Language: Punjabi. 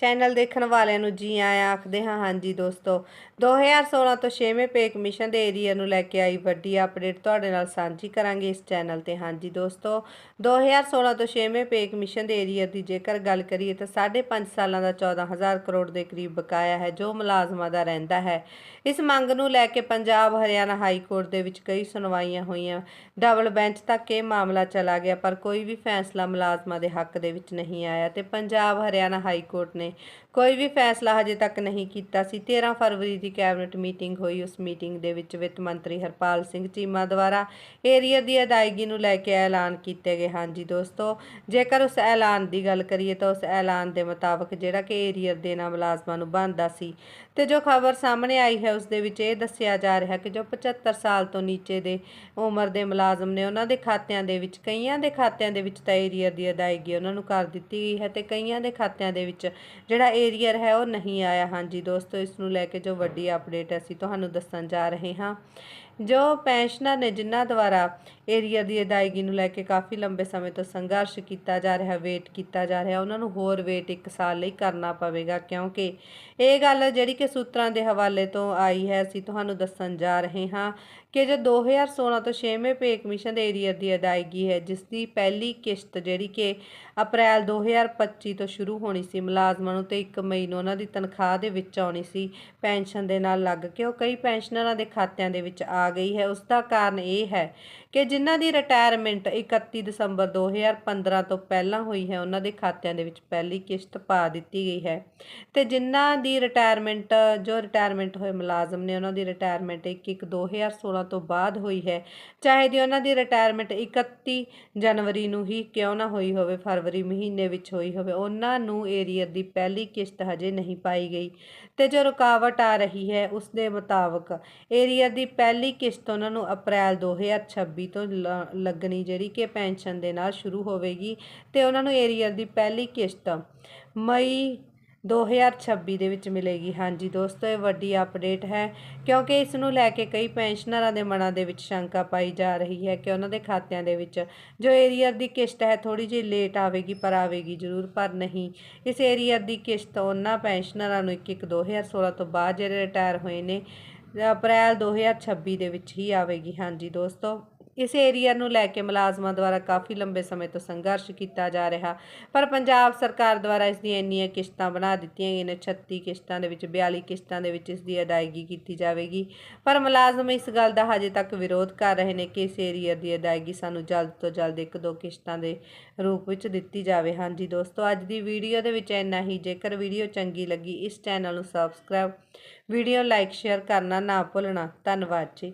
ਚੈਨਲ ਦੇਖਣ ਵਾਲਿਆਂ ਨੂੰ ਜੀ ਆਇਆਂ ਆਖਦੇ ਹਾਂ, ਹਾਂਜੀ ਦੋਸਤੋ 2016 ਤੋਂ 6ਵੇਂ ਪੇ ਕਮਿਸ਼ਨ ਦੇ ਏਰੀਆ ਨੂੰ ਲੈ ਕੇ ਆਈ ਵੱਡੀ ਅਪਡੇਟ ਤੁਹਾਡੇ ਨਾਲ ਸਾਂਝੀ ਕਰਾਂਗੇ ਇਸ ਚੈਨਲ ਤੇ। ਹਾਂਜੀ ਦੋਸਤੋ 2016 ਤੋਂ 6ਵੇਂ ਪੇ ਕਮਿਸ਼ਨ ਦੇ ਏਰੀਆ ਦੀ ਜੇਕਰ ਗੱਲ ਕਰੀਏ ਤਾਂ 5.5 ਸਾਲਾਂ ਦਾ 14000 ਕਰੋੜ ਦੇ ਕਰੀਬ ਬਕਾਇਆ ਹੈ, ਜੋ ਮੁਲਾਜ਼ਮਾਂ ਦਾ ਰਹਿੰਦਾ ਹੈ। ਇਸ ਮੰਗ ਨੂੰ ਲੈ ਕੇ ਪੰਜਾਬ, ਹਰਿਆਣਾ ਹਾਈ ਕੋਰਟ ਦੇ ਵਿੱਚ ਕਈ ਸੁਣਵਾਈਆਂ ਹੋਈਆਂ। ਡਬਲ ਬੈਂਚ ਤੱਕ ਇਹ ਮਾਮਲਾ ਚਲਾ ਗਿਆ, ਪਰ ਕੋਈ ਵੀ ਫੈਸਲਾ ਮੁਲਾਜ਼ਮਾਂ ਦੇ ਹੱਕ ਦੇ ਵਿੱਚ ਨਹੀਂ ਆਇਆ ਤੇ ਪੰਜਾਬ, ਹਰਿਆਣਾ ਹਾਈ ਕੋਰਟ ਨੇ ਕੋਈ ਵੀ ਫੈਸਲਾ ਹਜੇ ਤੱਕ ਨਹੀਂ ਕੀਤਾ ਸੀ। 13 ਫਰਵਰੀ ਦੀ ਕੈਬਨਿਟ ਮੀਟਿੰਗ ਹੋਈ। ਉਸ ਮੀਟਿੰਗ ਦੇ ਵਿੱਚ ਵਿੱਤ ਮੰਤਰੀ ਹਰਪਾਲ ਸਿੰਘ ਚੀਮਾ ਦੁਆਰਾ ਏਰੀਆ ਦੀ ਅਦਾਇਗੀ ਨੂੰ ਲੈ ਕੇ ਐਲਾਨ ਕੀਤੇ ਗਏ ਹਨ। ਜੀ ਦੋਸਤੋ, ਜੇਕਰ ਉਸ ਐਲਾਨ ਦੀ ਗੱਲ ਕਰੀਏ ਤਾਂ ਉਸ ਐਲਾਨ ਦੇ ਮੁਤਾਬਕ ਜਿਹੜਾ ਕਿ ਏਰੀਆ ਦੇਣਾ ਮੁਲਾਜ਼ਮਾਂ ਨੂੰ ਬਣਦਾ ਸੀ ਤੇ ਜੋ ਖਬਰ ਸਾਹਮਣੇ ਆਈ ਹੈ, ਉਸ ਦੇ ਵਿੱਚ ਇਹ ਦੱਸਿਆ ਜਾ ਰਿਹਾ ਕਿ ਜੋ 75 ਸਾਲ ਤੋਂ ਨੀਚੇ ਦੇ ਉਮਰ ਦੇ ਮੁਲਾਜ਼ਮ ਨੇ, ਉਹਨਾਂ ਦੇ ਖਾਤਿਆਂ ਦੇ ਵਿੱਚ, ਕਈਆਂ ਦੇ ਖਾਤਿਆਂ ਦੇ ਵਿੱਚ ਤਾਂ ਏਰੀਆ ਦੀ ਅਦਾਇਗੀ ਉਹਨਾਂ ਨੂੰ ਕਰ ਦਿੱਤੀ ਗਈ ਹੈ ਤੇ ਕਈਆਂ ਦੇ ਖਾਤਿਆਂ ਦੇ ਵਿੱਚ ਜਿਹੜਾ ਏਰੀਅਰ ਹੈ ਉਹ ਨਹੀਂ ਆਇਆ। ਹਾਂਜੀ ਦੋਸਤੋ, ਇਸ ਨੂੰ ਲੈ ਕੇ ਜੋ ਵੱਡੀ ਅਪਡੇਟ ਅਸੀਂ ਤੁਹਾਨੂੰ ਦੱਸਣ ਜਾ ਰਹੇ ਹਾਂ। ਜੋ ਪੈਨਸ਼ਨਰ ਨੇ ਜਿਨ੍ਹਾਂ ਦੁਆਰਾ ਏਰੀਆ ਦੀ ਅਦਾਇਗੀ ਨੂੰ ਲੈ ਕੇ ਕਾਫੀ ਲੰਬੇ ਸਮੇਂ ਤੋਂ ਸੰਘਰਸ਼ ਕੀਤਾ ਜਾ ਰਿਹਾ, ਵੇਟ ਕੀਤਾ ਜਾ ਰਿਹਾ, ਉਹਨਾਂ ਨੂੰ ਹੋਰ ਵੇਟ 1 ਸਾਲ ਲਈ ਕਰਨਾ ਪਵੇਗਾ, ਕਿਉਂਕਿ ਇਹ ਗੱਲ ਜਿਹੜੀ ਕਿ ਸੂਤਰਾਂ ਦੇ ਹਵਾਲੇ ਤੋਂ ਆਈ ਹੈ, ਅਸੀਂ ਤੁਹਾਨੂੰ ਦੱਸਣ ਜਾ ਰਹੇ ਹਾਂ ਕਿ ਜੋ 2016 ਤੋਂ 6ਵੇਂ ਪੇ ਕਮਿਸ਼ਨ ਦੇ ਏਰੀਆ ਦੀ ਅਦਾਇਗੀ ਹੈ, ਜਿਸ ਦੀ ਪਹਿਲੀ ਕਿਸ਼ਤ ਜਿਹੜੀ ਕਿ ਅਪ੍ਰੈਲ 2025 ਤੋਂ ਸ਼ੁਰੂ ਹੋਣੀ ਸੀ, ਮੁਲਾਜ਼ਮਾਂ ਨੂੰ ਤੇ 1 ਮਈ ਨੂੰ ਉਹਨਾਂ ਦੀ ਤਨਖਾਹ ਦੇ ਵਿੱਚ ਆਉਣੀ ਸੀ, ਪੈਨਸ਼ਨ ਦੇ ਨਾਲ ਲੱਗ ਕੇ ਉਹ ਕਈ ਪੈਨਸ਼ਨਰਾਂ ਦੇ ਖਾਤਿਆਂ ਦੇ ਵਿੱਚ ਆ ਗਈ ਹੈ। ਉਸ ਦਾ ਕਾਰਨ ਇਹ ਹੈ ਕਿ ਜਿਨ੍ਹਾਂ ਦੀ ਰਿਟਾਇਰਮੈਂਟ 31 ਦਸੰਬਰ 2015 ਤੋਂ ਪਹਿਲਾਂ ਹੋਈ ਹੈ, ਉਹਨਾਂ ਦੇ ਖਾਤਿਆਂ ਦੇ ਵਿੱਚ ਪਹਿਲੀ ਕਿਸ਼ਤ ਪਾ ਦਿੱਤੀ ਗਈ ਹੈ। ਤੇ ਜਿਨ੍ਹਾਂ ਦੀ ਰਿਟਾਇਰਮੈਂਟ ਜੋ ਰਿਟਾਇਰਮੈਂਟ ਹੋਏ ਮੁਲਾਜ਼ਮ ਨੇ, ਉਹਨਾਂ ਦੀ ਰਿਟਾਇਰਮੈਂਟ 1 2016 ਤੋਂ ਬਾਅਦ ਹੋਈ ਹੈ। ਚਾਹੇ ਦੀ ਉਹਨਾਂ ਦੀ ਰਿਟਾਇਰਮੈਂਟ 31 ਜਨਵਰੀ ਨੂੰ ਹੀ ਕਿਉਂ ਨਾ ਹੋਈ ਹੋਵੇ, ਫਰਵਰੀ ਮਹੀਨੇ ਵਿੱਚ ਹੋਈ ਹੋਵੇ, ਉਹਨਾਂ ਨੂੰ ਏਰੀਅਰ ਦੀ ਪਹਿਲੀ ਕਿਸ਼ਤ ਹਜੇ ਨਹੀਂ ਪਾਈ ਗਈ। ਤੇ ਜੋ ਰੁਕਾਵਟ ਆ ਰਹੀ ਹੈ, ਉਸ ਦੇ ਮੁਤਾਬਕ ਏਰੀਅਰ ਦੀ ਪਹਿਲੀ ਕਿਸ਼ਤ ਉਹਨਾਂ ਨੂੰ ਅਪ੍ਰੈਲ 2026 ਤੋਂ ਲ- ਲੱਗਣੀ ਜਿਹੜੀ ਕਿ ਪੈਨਸ਼ਨ ਦੇ ਨਾਲ ਸ਼ੁਰੂ ਹੋਵੇਗੀ ਤੇ ਉਹਨਾਂ ਨੂੰ ਏਰੀਅਰ ਦੀ ਪਹਿਲੀ ਕਿਸ਼ਤ ਮਈ 2026 ਦੇ ਵਿੱਚ ਮਿਲੇਗੀ। ਹਾਂਜੀ ਦੋਸਤੋ, ਇਹ ਵੱਡੀ ਅਪਡੇਟ ਹੈ ਕਿਉਂਕਿ ਇਸ ਨੂੰ ਲੈ ਕੇ ਕਈ ਪੈਨਸ਼ਨਰਾਂ ਦੇ ਮਨਾਂ ਦੇ ਵਿੱਚ ਸ਼ੰਕਾ ਪਾਈ ਜਾ ਰਹੀ ਹੈ ਕਿ ਉਹਨਾਂ ਦੇ ਖਾਤਿਆਂ ਦੇ ਵਿੱਚ ਜੋ ਏਰੀਅਰ ਦੀ ਕਿਸ਼ਤ ਹੈ ਥੋੜੀ ਜਿਹੀ ਲੇਟ ਆਵੇਗੀ ਪਰ ਆਵੇਗੀ ਜ਼ਰੂਰ, ਪਰ ਨਹੀਂ। ਇਸ ਏਰੀਅਰ ਦੀ ਕਿਸ਼ਤ ਉਹਨਾਂ ਪੈਨਸ਼ਨਰਾਂ ਨੂੰ 1 2016 ਤੋਂ ਬਾਅਦ ਜਿਹੜੇ ਰਿਟਾਇਰ ਹੋਏ ਨੇ ਅਪ੍ਰੈਲ 2026 ਦੇ ਵਿੱਚ ਹੀ ਆਵੇਗੀ। ਹਾਂਜੀ ਦੋਸਤੋ ਇਸ ਏਰੀਆ ਨੂੰ ਲੈ ਕੇ ਮੁਲਾਜ਼ਮਾਂ ਦੁਆਰਾ ਕਾਫੀ ਲੰਬੇ ਸਮੇਂ ਤੋਂ ਸੰਘਰਸ਼ ਕੀਤਾ ਜਾ ਰਿਹਾ। ਪਰ ਪੰਜਾਬ ਸਰਕਾਰ ਦੁਆਰਾ ਇਸ ਦੀਆਂ ਇੰਨੀਆਂ ਕਿਸ਼ਤਾਂ ਬਣਾ ਦਿੱਤੀਆਂ ਗਈਆਂ ਨੇ 36 ਕਿਸ਼ਤਾਂ ਦੇ ਵਿੱਚ 42 ਕਿਸ਼ਤਾਂ ਦੇ ਵਿੱਚ ਇਸ ਦੀ ਅਦਾਇਗੀ ਕੀਤੀ ਜਾਵੇਗੀ। ਪਰ ਮੁਲਾਜ਼ਮ ਇਸ ਗੱਲ ਦਾ ਹਜੇ ਤੱਕ ਵਿਰੋਧ ਕਰ ਰਹੇ ਨੇ ਕਿ ਇਸ ਏਰੀਆ ਦੀ ਅਦਾਇਗੀ ਸਾਨੂੰ ਜਲਦ ਤੋਂ ਜਲਦ ਇੱਕ ਦੋ ਕਿਸ਼ਤਾਂ ਦੇ ਰੂਪ ਵਿੱਚ ਦਿੱਤੀ ਜਾਵੇ। ਹਾਂਜੀ ਦੋਸਤੋ, ਅੱਜ ਦੀ ਵੀਡੀਓ ਦੇ ਵਿੱਚ ਇੰਨਾ ਹੀ। ਜੇਕਰ ਵੀਡੀਓ ਚੰਗੀ ਲੱਗੀ, ਇਸ ਚੈਨਲ ਨੂੰ ਸਬਸਕ੍ਰਾਈਬ ਵੀਡੀਓ ਲਾਈਕ ਸ਼ੇਅਰ ਕਰਨਾ ਨਾ ਭੁੱਲਣਾ। ਧੰਨਵਾਦ ਜੀ।